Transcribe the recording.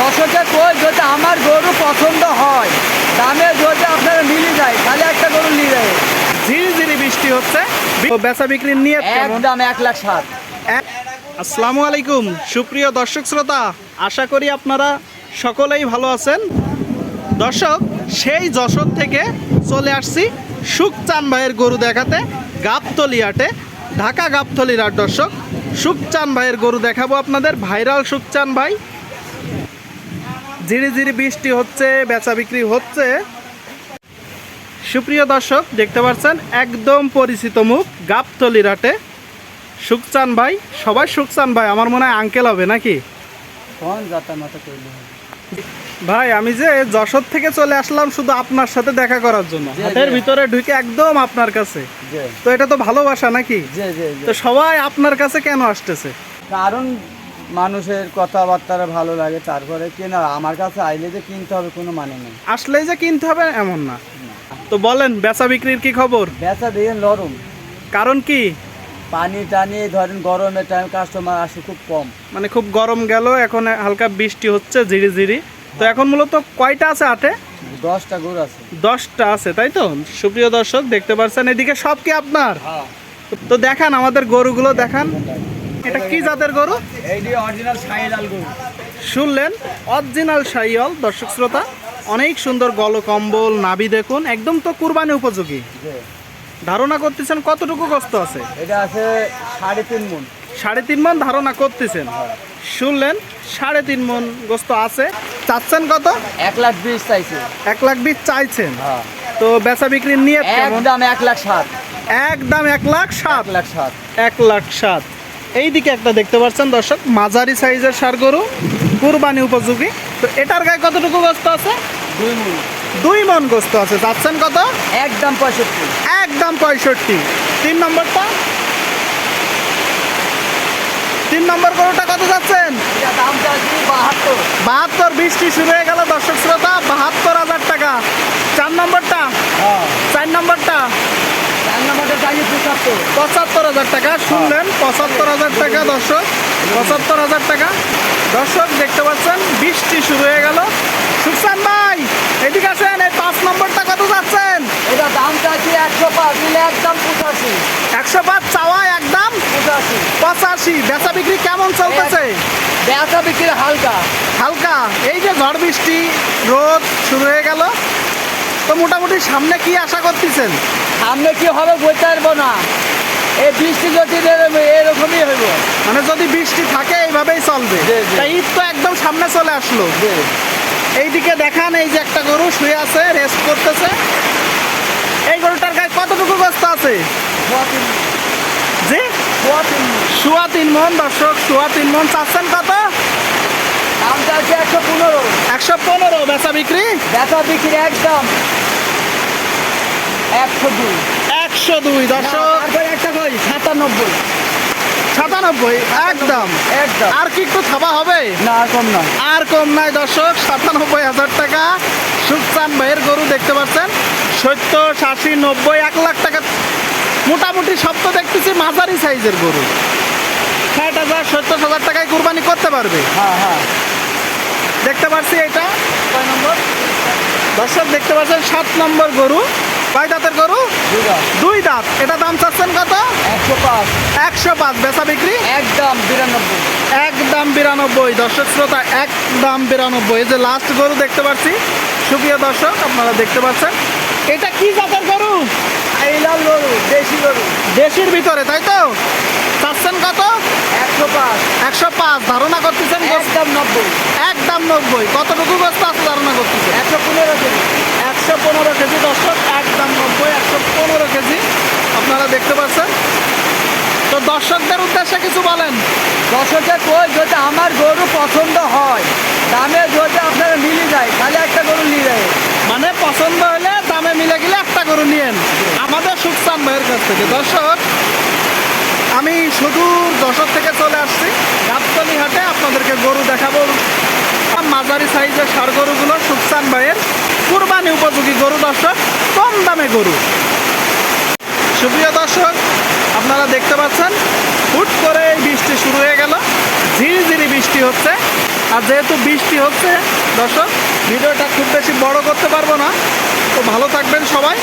দর্শকের কই যদি আমার গরু পছন্দ হয় দামে যদি আপনারা মিলে যায় তাহলে একটা গরু নিয়ে যাবে ঝিরি ঝিরি বৃষ্টি হচ্ছে। বেচা বিক্রির নিয়ত কেমন? একদম এক লাখ সাত। আসসালামু আলাইকুম সুপ্রিয় দর্শক শ্রোতা আশা করি আপনারা সকলেই ভালো আছেন। দর্শক সেই যশোর থেকে চলে আসছি সুকচান ভাইয়ের গরু দেখাতে গাবতলি হাটে ঢাকা গাবতলির হাট দর্শক। সুকচান ভাইয়ের গরু দেখাবো আপনাদের ভাইরাল সুকচান ভাই। ঝিরি ঝিরি বৃষ্টি হচ্ছে বেচা বিক্রি হচ্ছে। সুপ্রিয় দর্শক দেখতে পাচ্ছেন একদম পরিচিত মুখ গাবতলির হাটে সুকচান ভাই সবাই সুকচান ভাই আমার মনে হয় আঙ্কেল হবে নাকি? ভাই আমি যে যশোর থেকে চলে আসলাম শুধু আপনার সাথে দেখা করার জন্য। জি, হাটের ভিতরে ঢুকে একদম আপনার কাছে। তো এটা তো ভালোবাসা নাকি? তো সবাই আপনার কাছে কেন আসতেছে? কারণ মানুষের কথাবার্তা ভালো লাগে তারপরে কেনা আমার কাছে আইলে যে কিনতে হবে কোনো মানে নেই। আসলেই যে কিনতে হবে এমন না। তো বলেন বেচা বিক্রির কি খবর? বেচা দিয়ে নরম। কারণ কি? পানি টানি ধরেন গরমের টাইম কাস্টমার আসে খুব কম। মানে খুব গরম গেল এখন হালকা বৃষ্টি হচ্ছে ঝিরি ঝিরি। তো এখন মূলত কয়টা আছে হাটে দশটা গরু আছে। দশটা আছে তাই তো? সুপ্রিয় দর্শক দেখতে পাচ্ছেন এদিকে সব কি আপনার? হ্যাঁ। তো দেখান আমাদের গরুগুলো দেখান। এটা কি জাতের গরু? শুনলেন? অরিজিনাল সাইয়ল দর্শক শ্রোতা অনেক সুন্দর গলকম্বল নাভি দেখুন একদম তো কুরবানি উপযোগী। ধারণা করতেছেন কতটুকু কষ্ট আছে? এটা আছে সাড়ে তিন মন। সাড়ে তিন মন ধারণা করতেছেন। শুনলেন? সাড়ে তিন মন গোস্ত আছে। চাচ্ছেন কত? এক লাখ বিশ চাইছে। এক লাখ বিশ চাইছেন। হ্যাঁ। তো বেচা বিক্রির নিয়ে একদম এক লাখ সাত। একদম এক লাখ সাত। লাখ সাত। এক লাখ সাত। এই দিকে একটা দেখতে পাচ্ছেন দর্শক মাঝারি সাইজের সার গরু কুরবানি উপযোগী। তো এটার গায়ে কতটুকু গোস্ত আছে? দুই মন। দুই মন গোস্ত আছে। যাচ্ছেন কত? একদম পঁয়ষট্টি। একদম পঁয়ষট্টি। তিন নম্বরটা? তিন নম্বর গরুটা কত যাচ্ছেন? বাহাত্তর। বাহাত্তর বৃষ্টি শুরু হয়ে গেল দর্শক শ্রোতা বাহাত্তর হাজার টাকা। চার নম্বরটা? হ্যাঁ। চার নম্বরটা? চার নম্বরটা পঁচাত্তর হাজার টাকা শুনলেন পঁচাত্তর হাজার টাকা দর্শক পঁচাত্তর হাজার টাকা। দর্শক দেখতে পাচ্ছেন বৃষ্টি শুরু হয়ে গেল। সুকসান ভাই এদিকে আসেন এই পাঁচ নম্বরটা কত যাচ্ছেন? এটা দাম চাইছি একশো পাঁচ? দিলে একদম পঁচাশি। একশো পাঁচ চাওয়া একদম পঁচাশি। পঁচাশি। বেচা বিক্রি কেমন চলতেছে? বেচা বিক্রি হালকা। হালকা। এই যে ঝড় বৃষ্টি রোদ শুরু হয়ে গেল। তো মোটামুটি সামনে কি আশা করতেছেন? সামনে কি হবে বলতে পারব না। এই বৃষ্টি যদি এরকমই হইব। মানে যদি বৃষ্টি থাকে এইভাবেই চলবে। জি। ঈদ তো একদম সামনে চলে আসলো। এইদিকে দেখান এই যে একটা গরু শুয়ে আছে রেস্ট করতেছে। এই গরুটার গায়ে কতটুকু গোস্ত আছে? সোয়া জি? সোয়া তিন শুয়া তিন মন দর্শক শুয়া তিন মন। চাচ্ছেন কত? দাম চাইছি একশো পনেরো। একশো পনেরো বেচা বিক্রি? বেচা বিক্রি একদম। একশো দুই। একশো দুই দর্শক। একটা সাতানব্বই একদম। একদম। আর কি একটু থাবা হবে? না আর কম নয়। আর কম নাই দর্শক সাতানব্বই হাজার টাকা। সুকচান ভাইয়ের গরু দেখতে পাচ্ছেন। সত্তর আশি নব্বই এক লাখ টাকা। মোটামুটি সব তো দেখতেছি মাঝারি সাইজের গরু। ষাট হাজার সত্তর হাজার টাকায় কুরবানি করতে পারবে। হ্যাঁ হ্যাঁ। দেখতে পাচ্ছি এটা। কয় নম্বর? দর্শক দেখতে পাচ্ছেন সাত নম্বর গরু। কয় দাঁতের গরু? দুই দাঁত। এটা দাম চাচ্ছেন কত? একশো পাঁচ। একশো পাঁচ। বেচা বিক্রি? একদম বিরানব্বই। একদম বিরানব্বই। দর্শক শ্রোতা একদম বিরানব্বই। এই যে লাস্ট গরু দেখতে পাচ্ছি। সুপ্রিয় দর্শক আপনারা দেখতে পাচ্ছেন। এটা কি জাতের গরু? এইলাল গরু দেশি গরু। দেশের ভিতরে তাই তো? চাচ্ছেন কত? একশো পাঁচ। একশো পাঁচ। ধারণা করতেছেন? একদম নব্বই। একদম নব্বই। কতটুকু গোস্ত আছে ধারণা করতেছেন? একশো পনেরো কেজি। একশো পনেরো কেজি। দর্শক পনেরো কেজি আপনারা দেখতে পাচ্ছেন। তো দর্শকদের উদ্দেশ্যে কিছু বলেন। দশকে কই যদি আমার গরু পছন্দ হয় দামে যদি আপনারা মিলে যায় তাহলে একটা গরু নিয়ে যায়। মানে পছন্দ হলে দামে মিলে গেলে একটা গরু নিয়েন। আমাদের সুখসান ভাইয়ের কাছ থেকে। দর্শক আমি সুদূর দশক থেকে চলে আসছি। গাবতলি হাটে আপনাদেরকে গরু দেখাবো। মাঝারি সাইজের সার গরুগুলো সুখসান ভাইয়ের। কুরবানি উপযোগী গরু দর্শক কম দামে গরু। সুপ্রিয় দর্শক, আপনারা দেখতে পাচ্ছেন, হুট করে বৃষ্টি শুরু হয়ে গেল। ঝিরি ঝিরি বৃষ্টি হচ্ছে। আর যেহেতু বৃষ্টি হচ্ছে, দর্শক, ভিডিওটা খুব বেশি বড় করতে পারব না। তো ভালো থাকবেন সবাই।